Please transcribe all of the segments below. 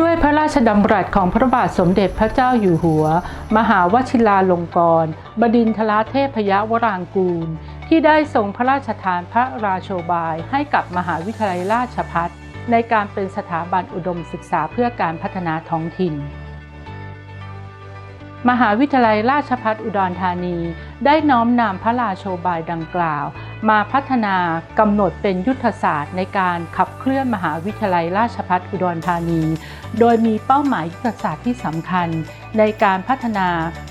ด้วยพระราชดำรัสของพระบาทสมเด็จพระเจ้าอยู่หัว มหาวชิราลงกรณบดินทรเทพยวรางกูล ที่ได้ทรงพระราชทานพระราโชบายให้กับมหาวิทยาลัยราชภัฏในการเป็นสถาบันอุดมศึกษาเพื่อการพัฒนาท้องถิ่น มหาวิทยาลัยราชภัฏอุดรธานี ได้น้อมนำพระราโชบายดังกล่าว มาพัฒนากำหนดเป็นยุทธศาสตร์ในการขับเคลื่อนมหาวิทยาลัยราชภัฏอุดรธานี โดยมีเป้าหมายยุทธศาสตร์ที่สำคัญ ในการพัฒนา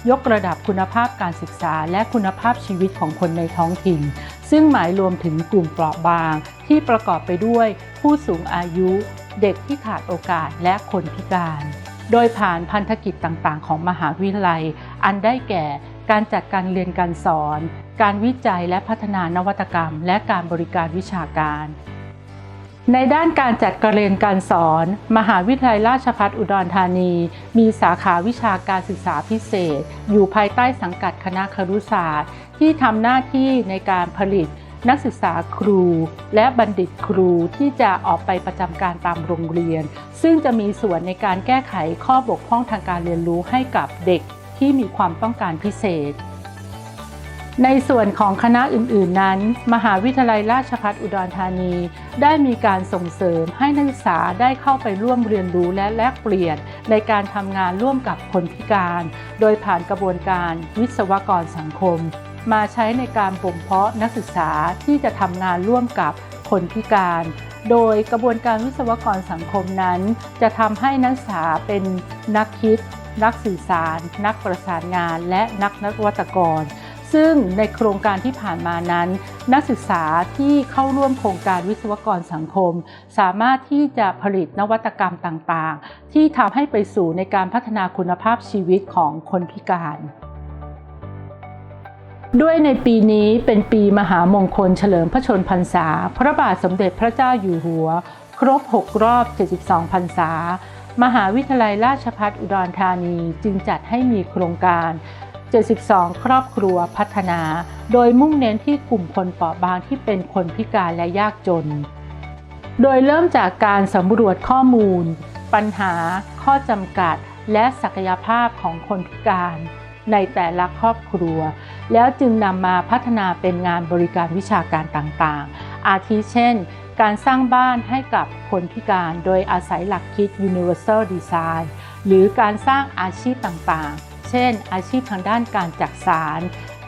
ยกระดับคุณภาพการศึกษา และคุณภาพชีวิตของคนในท้องถิ่น ซึ่งหมายรวมถึงกลุ่มเปราะบาง ที่ประกอบไปด้วยผู้สูงอายุ เด็กที่ขาดโอกาสและคนพิการ โดยผ่านพันธกิจต่างๆ ของมหาวิทยาลัย อันได้แก่การจัดการเรียนการสอน การวิจัยและพัฒนานวัตกรรม และการบริการวิชาการ ในด้านการจัดการเรียนการสอน มหาวิทยาลัยราชภัฏอุดรธานี มีสาขาวิชาการศึกษาพิเศษ อยู่ภายใต้สังกัดคณะครุศาสตร์ ที่ทำหน้าที่ในการผลิตนักศึกษาครูและบัณฑิตครูที่จะออกไปประจำการตามโรงเรียน ซึ่งจะมีส่วนในการแก้ไขข้อบกพร่องทางการเรียนรู้ให้กับเด็กที่มีความต้องการพิเศษ ในส่วนของคณะอื่นๆนั้น มหาวิทยาลัยราชภัฏอุดรธานี ได้มีการส่งเสริมให้นักศึกษาได้เข้าไปร่วมเรียนรู้และแลกเปลี่ยน ในการทำงานร่วมกับคนพิการ โดยผ่านกระบวนการวิศวกรสังคม มาใช้ในการบ่มเพาะนักศึกษาที่จะทำงานร่วมกับคนพิการ โดยกระบวนการวิศวกรสังคมนั้น จะทำให้นักศึกษาเป็นนักคิด นักสื่อสาร นักประสานงาน และนักนวัตกร ซึ่งในโครงการที่ผ่านมานั้น นักศึกษาที่เข้าร่วมโครงการวิศวกรสังคม สามารถที่จะผลิตนวัตกรรมต่างๆ ที่ทำให้ไปสู่ในการพัฒนาคุณภาพชีวิตของคนพิการด้วยในปีนี้เป็นปีมหามงคลเฉลิมพระชนพรรษา พระบาทสมเด็จพระเจ้าอยู่หัว ครบ 6 รอบ 72 พรรษา มหาวิทยาลัยราชภัฏอุดรธานีจึงจัดให้มีโครงการ 72 ครอบครัวพัฒนา โดยมุ่งเน้นที่กลุ่มคนเปราะบางที่เป็นคนพิการและยากจน โดยเริ่มจากการสำรวจข้อมูล ปัญหา ข้อจำกัด และศักยภาพของคนพิการในแต่ละครอบครัว แล้วจึงนำมาพัฒนาเป็นงานบริการวิชาการต่างๆ อาทิเช่น การสร้างบ้านให้กับคนพิการโดยอาศัยหลักคิด Universal Design หรือการสร้างอาชีพต่างๆ ช่น อาชีพทางด้านการจักสาร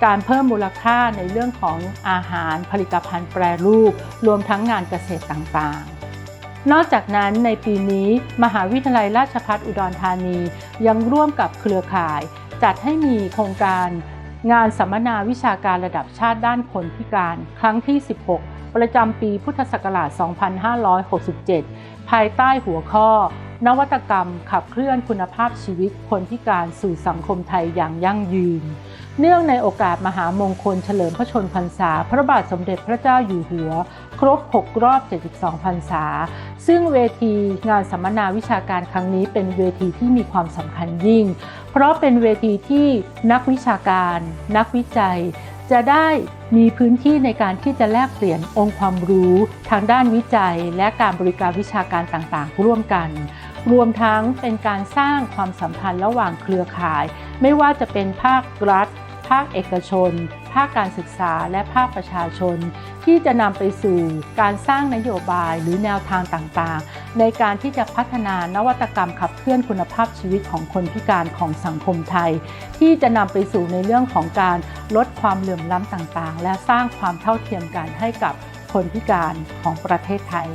การเพิ่มมูลค่าในเรื่องของอาหารผลิตภัณฑ์แปรรูป รวมทั้งงานเกษตรต่างๆนอกจากนั้นในปีนี้มหาวิทยาลัยราชภัฏอุดรธานี ยังร่วมกับเครือข่าย จัดให้มีโครงการงานสัมมนาวิชาการระดับชาติด้านคนพิการ ครั้งที่ 16 ประจำปีพุทธศักราช 2567 ภายใต้หัวข้อ นวัตกรรมขับเคลื่อนคุณภาพชีวิตคนพิการสู่สังคมไทยอย่างยั่งยืน เนื่องในโอกาสมหามงคลเฉลิมพระชนพรรษา พระบาทสมเด็จพระเจ้าอยู่หัว ครบ 6 รอบ 72 พรรษา ซึ่งเวทีงานสัมมนาวิชาการครั้งนี้เป็นเวทีที่มีความสำคัญยิ่ง เพราะเป็นเวทีที่นักวิชาการ นักวิจัยจะได้มีพื้นที่ในการที่จะแลกเปลี่ยนองค์ความรู้ ทางด้านวิจัย และการบริการวิชาการต่างๆ ร่วมกัน รวมทั้งเป็นการสร้างความสัมพันธ์ระหว่างเครือข่าย ไม่ว่าจะเป็นภาครัฐ ภาคเอกชน ภาคการศึกษาและภาคประชาชน ที่จะนำไปสู่การสร้างนโยบายหรือแนวทางต่างๆ ในการที่จะพัฒนานวัตกรรมขับเคลื่อนคุณภาพชีวิตของคนพิการของสังคมไทย ที่จะนำไปสู่ในเรื่องของการลดความเหลื่อมล้ำต่างๆ และสร้างความเท่าเทียมกันให้กับคนพิการของประเทศไทย